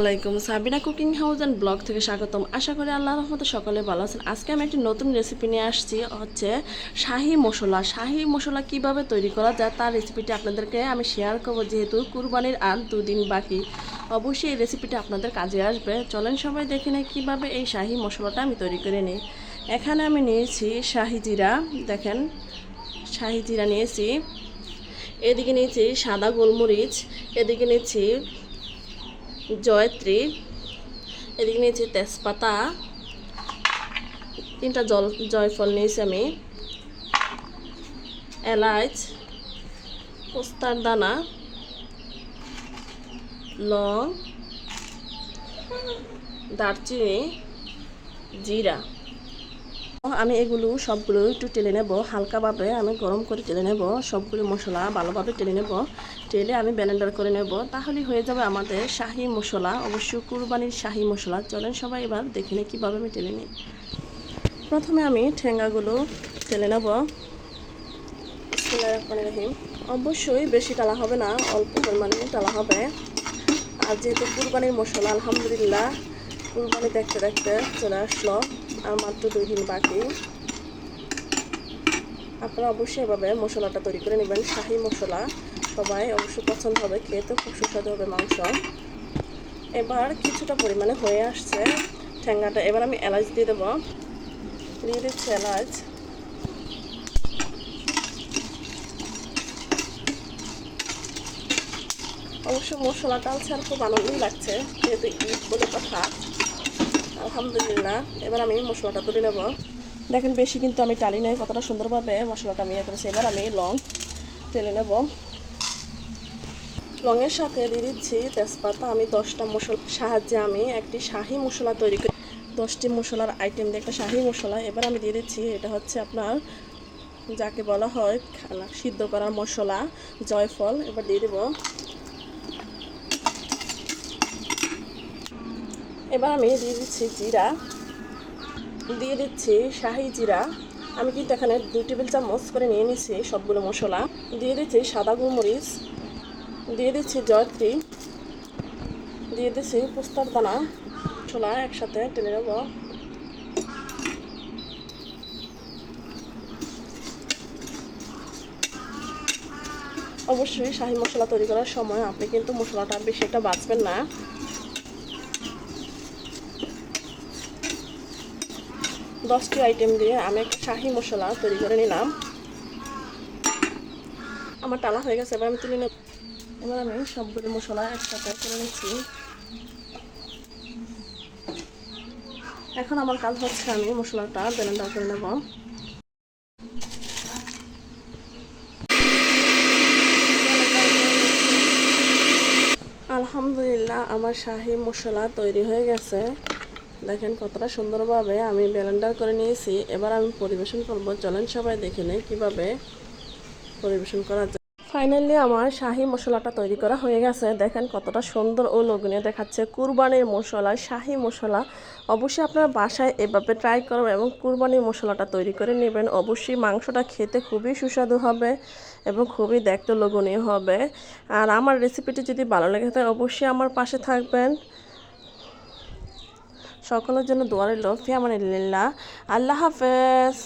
আলাইকুম। Sabina cooking house and blog থেকে স্বাগতম। আশা করি আল্লাহ রহমতে সকলে ভালো আছেন। আজকে আমি একটি নতুন রেসিপি নিয়ে আসছি, হচ্ছে শাহি মশলা। শাহি মশলা কীভাবে তৈরি করা যায় তার রেসিপিটি আপনাদেরকে আমি শেয়ার করব, যেহেতু কুরবানির আর দুদিন বাকি। অবশ্যই এই রেসিপিটা আপনাদের কাজে আসবে। চলেন সবাই দেখে নেই কীভাবে এই শাহি মশলাটা আমি তৈরি করে নিই। এখানে আমি নিয়েছি শাহি জিরা। দেখেন, শাহি জিরা নিয়েছি। এদিকে নিয়েছি সাদা গোলমরিচ। এদিকে নিয়েছি জয়ত্রী, এদিকে নিয়েছি তেজপাতা, তিনটা জল, জয়ফল নিয়েছি আমি, এলাচ, পোস্তার দানা, লং, দারচিনি, জিরা। আমি এগুলো সবগুলো একটু টেলে নেব। হালকাভাবে আমি গরম করে টেলে নেব। সবগুলো মশলা ভালোভাবে টেলে নেব। টেলে আমি ব্লেন্ডার করে নেব। তাহলে হয়ে যাবে আমাদের শাহি মশলা। অবশ্যই কুরবানির শাহি মশলা। চলেন সবাই এবার দেখে নিই কীভাবে আমি টেলে নিই। প্রথমে আমি ঠেঙ্গাগুলো টেলে নেব। অবশ্যই বেশি টালা হবে না, অল্প পরিমাণে টালা হবে। আর যেহেতু কুরবানির মশলা, আলহামদুলিল্লাহ, কুরবানি দেখতে দেখতে চলে আসলো। আর মাত্র দুই দিন বাকি। আপনারা অবশ্যই এভাবে মশলাটা তৈরি করে নেবেন, শাহি মশলা। সবাই অবশ্যই পছন্দ হবে খেতে খুব সুস্বাদু হবে মাংস। এবার কিছুটা পরিমাণে হয়ে আসছে ঠেঙ্গাটা। এবার আমি এলাচ দিয়ে দেবো। দিয়ে দিচ্ছি এলাচ। অবশ্য মশলাটা আর খুব আনন্দই লাগছে, যেহেতু ঈদ বলে কথা। আলহামদুলিল্লাহ, এবার আমি মশলাটা তুলে নেব। দেখেন বেশি কিন্তু আমি টালি নাই, কতটা সুন্দরভাবে মশলাটা আমি ইয়ে করেছি। এবার আমি লং তেলে নেব। লংয়ের সাথে দিয়ে দিচ্ছি তেজপাতা। আমি দশটা মশলার সাহায্যে আমি একটি শাহি মশলা তৈরি করি। দশটি মশলার আইটেম দিয়ে একটা শাহি মশলা। এবার আমি দিয়ে দিচ্ছি, এটা হচ্ছে আপনার যাকে বলা হয় সিদ্ধ করার মশলা, জয়ফল। এবার দিয়ে দেবো এবার আমি দিয়ে দিচ্ছি জিরা। দিয়ে দিচ্ছি শাহি জিরা। আমি কিন্তু এখানে দুই টেবিল চামচ করে নিয়ে নিচ্ছি সবগুলো মশলা। দিয়ে দিচ্ছি সাদা গোলমরিচ। দিয়ে দিচ্ছি জয়ত্রী। দিয়ে দিচ্ছি পোস্তার দানা। ছোলা একসাথে টেনে নেব। অবশ্যই শাহি মশলা তৈরি করার সময় আপনি কিন্তু মশলাটা বেশি একটা বাঁচবেন না। দশটি আইটেম দিয়ে আমি একটা শাহি মশলা তৈরি করে নিলাম। আমার টালা হয়ে গেছে, এবার আমি তুলে নেব। এবার আমি সবগুলো মশলা একসাথে করে নিচ্ছি। এখন আমার কাজ হচ্ছে আমি মশলাটা ব্লেন্ডার করে নেব। আলহামদুলিল্লাহ, আমার শাহি মশলা তৈরি হয়ে গেছে। দেখেন কতটা সুন্দরভাবে আমি ব্লেন্ডার করে নিয়েছি। এবার আমি পরিবেশন করব। চলেন সবাই দেখে নেই কীভাবে পরিবেশন করা যায়। ফাইনালি আমার শাহি মশলাটা তৈরি করা হয়ে গেছে। দেখেন কতটা সুন্দর ও লগ্নীয় দেখাচ্ছে। কুরবানির মশলা, শাহি মশলা। অবশ্যই আপনার বাসায় এভাবে ট্রাই করবেন এবং কুরবানির মশলাটা তৈরি করে নেবেন। অবশ্যই মাংসটা খেতে খুবই সুস্বাদু হবে এবং খুবই দেখতে লোভনীয় হবে। আর আমার রেসিপিটি যদি ভালো লেগে থাকে, অবশ্যই আমার পাশে থাকবেন। সকলের জন্য দোয়া রইল। ফিয়ামানিল্লাহ আল্লাহ হাফেজ।